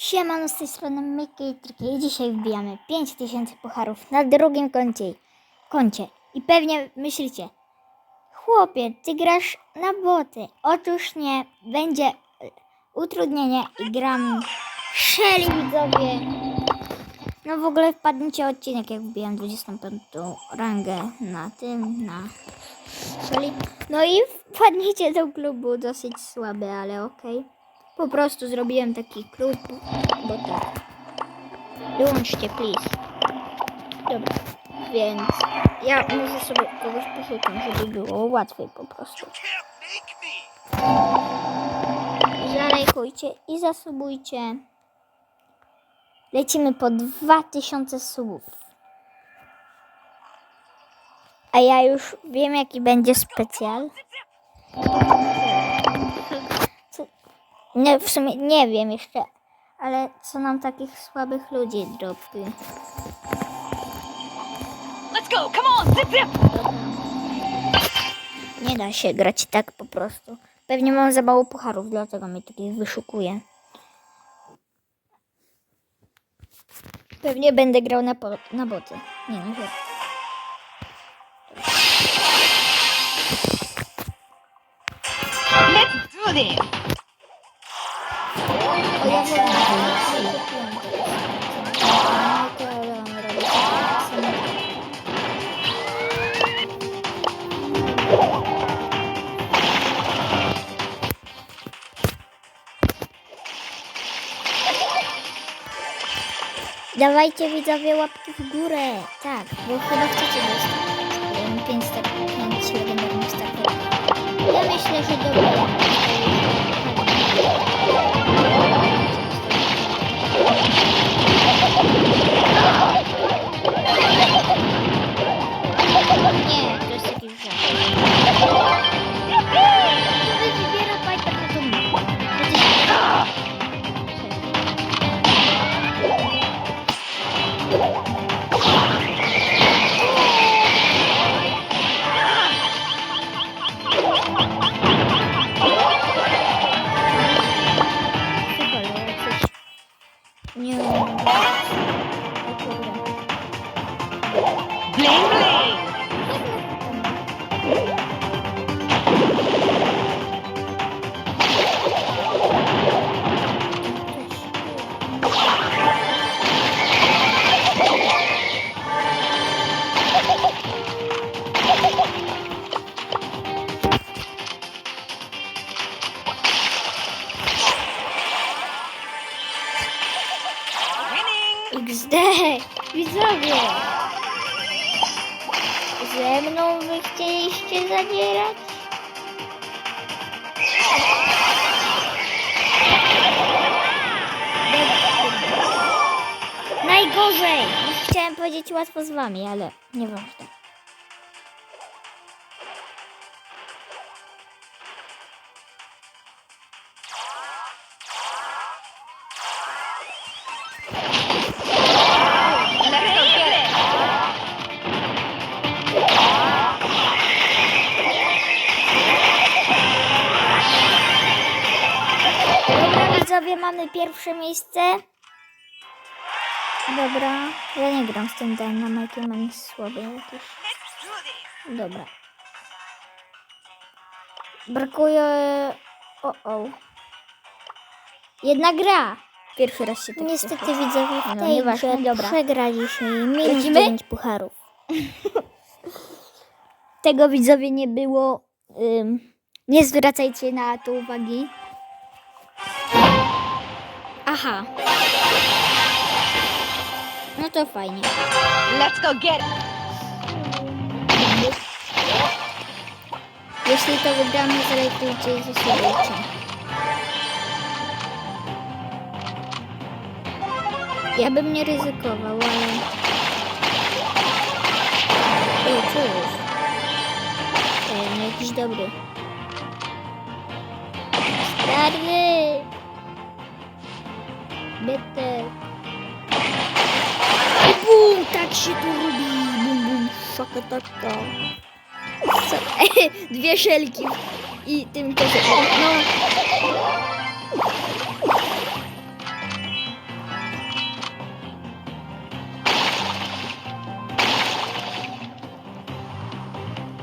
Siemano, z tej strony Triki i dzisiaj wbijamy 5000 pucharów na drugim koncie. koncie. I pewnie myślicie, chłopie, ty grasz na boty. Otóż nie, będzie utrudnienie i gram Shelly widzowie. No w ogóle wpadnijcie odcinek, jak wbijam 25 rangę na tym, na Shelly. No i wpadnijcie do klubu, dosyć słaby, ale okej. Po prostu zrobiłem taki klub, bo tak. Wyłączcie, please. Dobra, więc ja może sobie kogoś poszukam, żeby było łatwiej po prostu. Zalajkujcie i zasubujcie. Lecimy po 2000 subów. A ja już wiem, jaki będzie specjal. Nie, w sumie nie wiem jeszcze, ale co nam takich słabych ludzi dropi. Let's go! Come on! Zip, zip! Nie da się grać tak po prostu. Pewnie mam za mało pucharów, dlatego mnie takich wyszukuję. Pewnie będę grał na, po, na boty. Nie no, że... Let's do this! Dawajcie widzowie łapki w górę. Tak, bo chyba chcecie dostać. Ja mam 5 star, 5 legendarnych starterów. Ja myślę, że dobra. Super, Mną wy chcieliście zadzierać? Najgorzej! Chciałem powiedzieć łatwo z wami, ale nieważne. Let's widzowie, mamy pierwsze miejsce. Dobra, ja nie gram z tym Man jest słaby jakiś. Dobra. Brakuje... O, o. Jedna gra. Pierwszy raz się tak Niestety widzowie w No, tej nieważne, grze dobra. przegraliśmy i Lecimy? 9 pucharów. Tego widzowie nie było. Ym, nie zwracajcie na to uwagi. Aha. No to fajnie. Let's go get it! Jeśli to wygramy, zalejkujcie i zasubujcie. Ja bym nie ryzykował, ale... O, co jest? Ej, no jakiś dobry. Stary! Będę... Bum, tak się tu robi. Bum, bum, szaka, taka. Tak. Dwie szelki i tym też. No.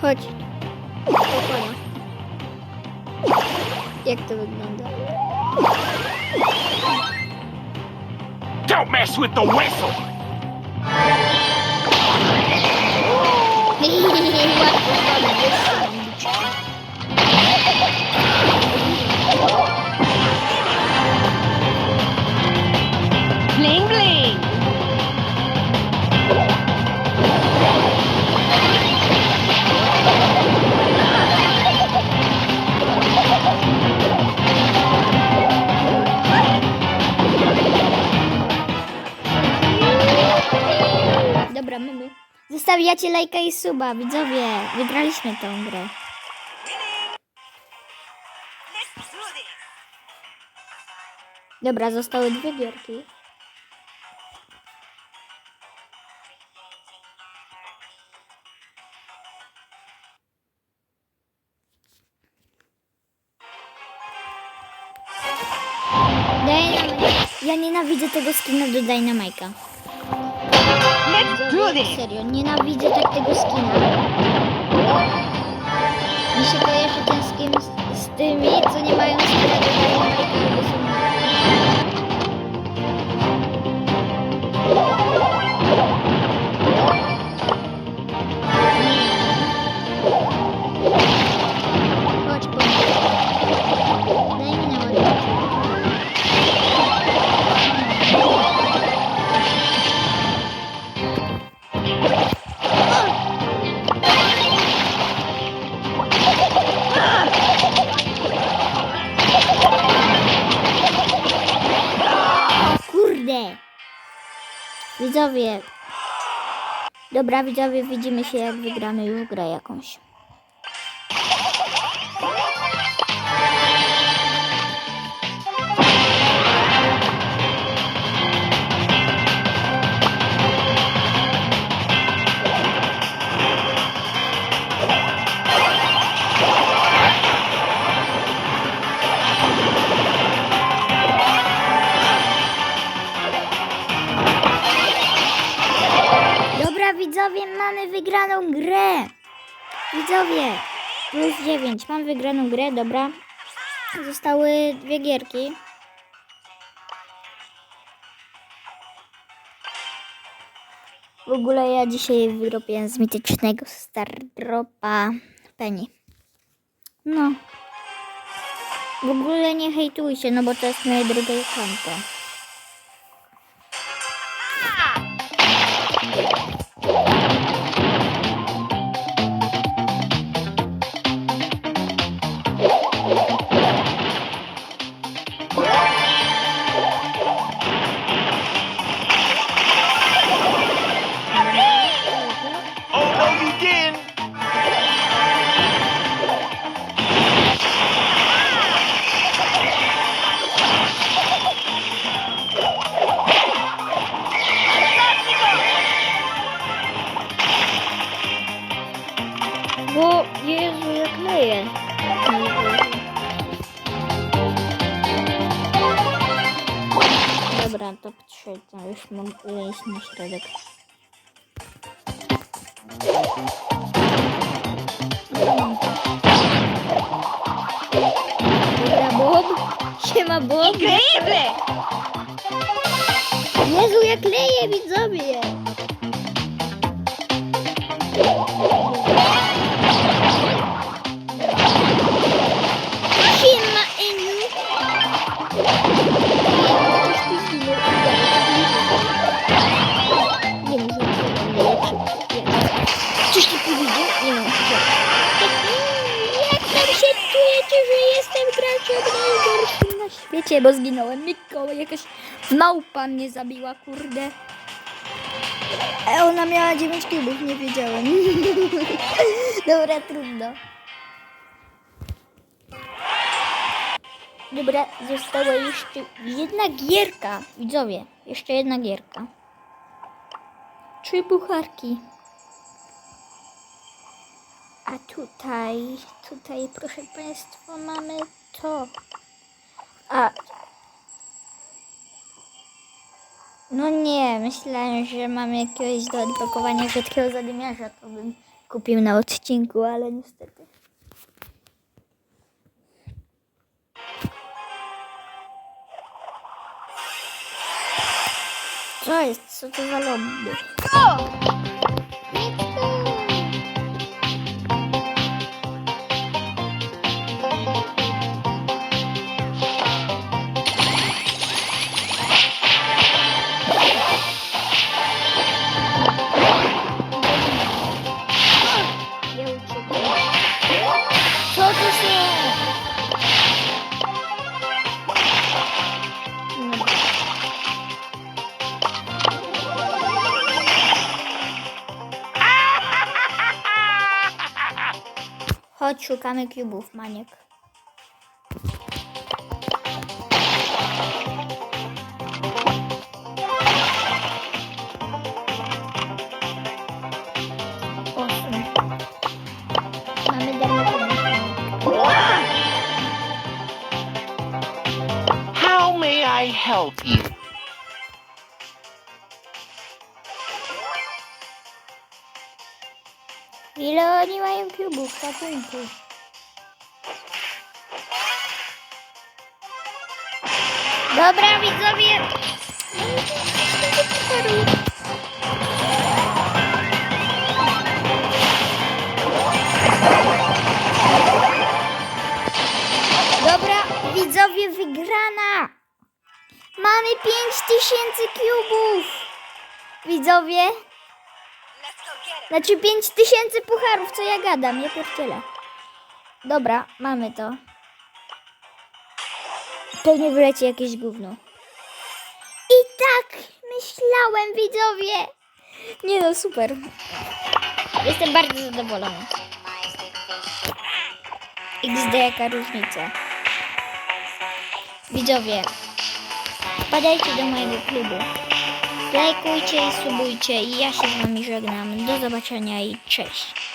Chodź. Pokona. Jak to wygląda? Don't mess with the whistle! the whistle? Dobra, mamy. Zostawiacie lajka i suba, widzowie. Wygraliśmy tą grę. Dobra, zostały dwie gierki. Ja nienawidzę tego skina do Dynamite'a. This. Serio, nienawidzę tak tego skina. Mi się kojarzy ten skin z, z tymi, co nie mają skina do Widzowie. Dobra, widzowie, widzimy się jak wygramy już grę jakąś. Widzowie, plus 9. Mam wygraną grę, dobra. Zostały dwie gierki. W ogóle ja dzisiaj wyrobiłem z mitycznego Stardropa Penny. No. W ogóle nie hejtujcie, no bo to jest moje drugie konto. 3, to już mam iść na środek. Dobra, Bob. Siema, Bob. Increíble. Jezu, jak leje, widzowie. Świecie, bo zginąłem. Mikołaj, jakaś małpa mnie zabiła, kurde. E, ona miała 9 kubów, nie wiedziałem. Dobra, trudno. Dobra, została jeszcze jedna gierka. Widzowie, jeszcze jedna gierka. Trzy bucharki. A tutaj, tutaj, proszę Państwa, mamy to. A. No nie, myślałem, że mamy jakiegoś do odblokowania rzadkiego zadymiarza, to bym kupił na odcinku, ale niestety. Co jest? Co to za lobby? Chodź, szukamy kubów, Maniek. How may I help you? Ile oni mają kubów, ratunku? Dobra, widzowie. Dobra, widzowie, wygrana. Mamy 5000 kubów. Widzowie, znaczy 5000 pucharów, co ja gadam, nie pierdzielę. Dobra, mamy to. Pewnie wyleci jakieś gówno. I tak myślałem, widzowie. Nie no, super. Jestem bardzo zadowolony. XD, jaka różnica. Widzowie, wpadajcie do mojego klubu. Lajkujcie i subujcie i ja się z wami żegnam. Do zobaczenia i cześć.